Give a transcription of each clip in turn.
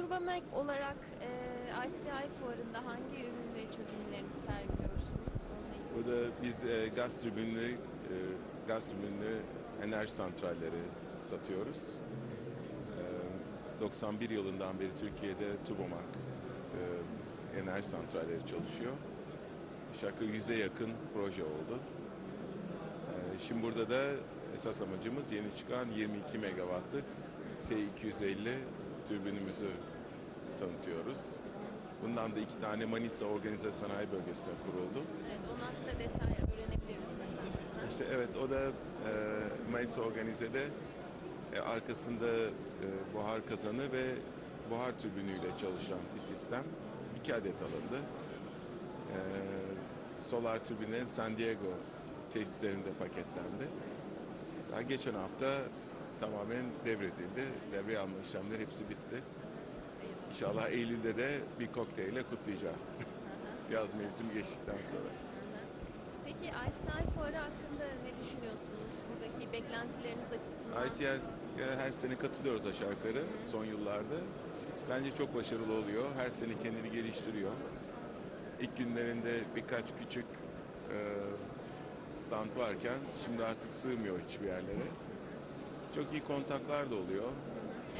Turbomek olarak e, ICI fuarında hangi ürün ve çözümlerinizi sergiliyorsunuz? Burada biz e, gaz türbinli, e, gaz türbinli enerji santralleri satıyoruz. E, 91 yılından beri Türkiye'de Turbomak e, enerji santralleri çalışıyor. Şarkı 100'e yakın proje oldu. E, şimdi burada da esas amacımız yeni çıkan 22 megawattlık T250 türbinimizi tanıtıyoruz. Bundan da iki tane Manisa Organize Sanayi Bölgesi'ne kuruldu. Evet, onun hakkında detay öğrenebiliriz mesela sizden. İşte evet o da e, Mayıs Organize'de e, arkasında e, buhar kazanı ve buhar türbünüyle çalışan bir sistem. İki adet alındı. E, solar türbinlerin San Diego tesislerinde paketlendi. Daha geçen hafta tamamen devredildi. Devreye alma işlemleri hepsi bitti. İnşallah Eylül'de de bir kokteyle kutlayacağız. Yaz mevsimi geçtikten sonra. Peki ICI fuarı hakkında ne düşünüyorsunuz? Buradaki beklentileriniz açısından? ICI her sene katılıyoruz aşağı yukarı son yıllarda. Bence çok başarılı oluyor. Her sene kendini geliştiriyor. İlk günlerinde birkaç küçük e, stand varken şimdi artık sığmıyor hiçbir yerlere. Çok iyi kontaklar da oluyor.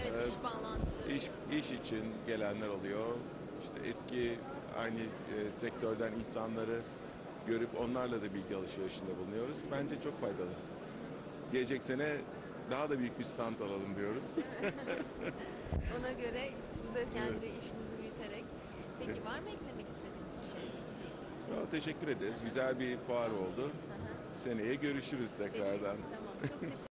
Evet, iş e, bağlantıları. İş, iş için gelenler oluyor. İşte eski aynı e, sektörden insanları görüp onlarla da bilgi alışverişinde bulunuyoruz. Bence çok faydalı. Gelecek sene daha da büyük bir stand alalım diyoruz. Ona göre siz de kendi işinizi büyüterek. Peki var mı eklemek istediğiniz bir şey? Ya, teşekkür ederiz. Güzel bir fuar oldu. Seneye görüşürüz Peki, tekrardan. Tamam, çok teşekkür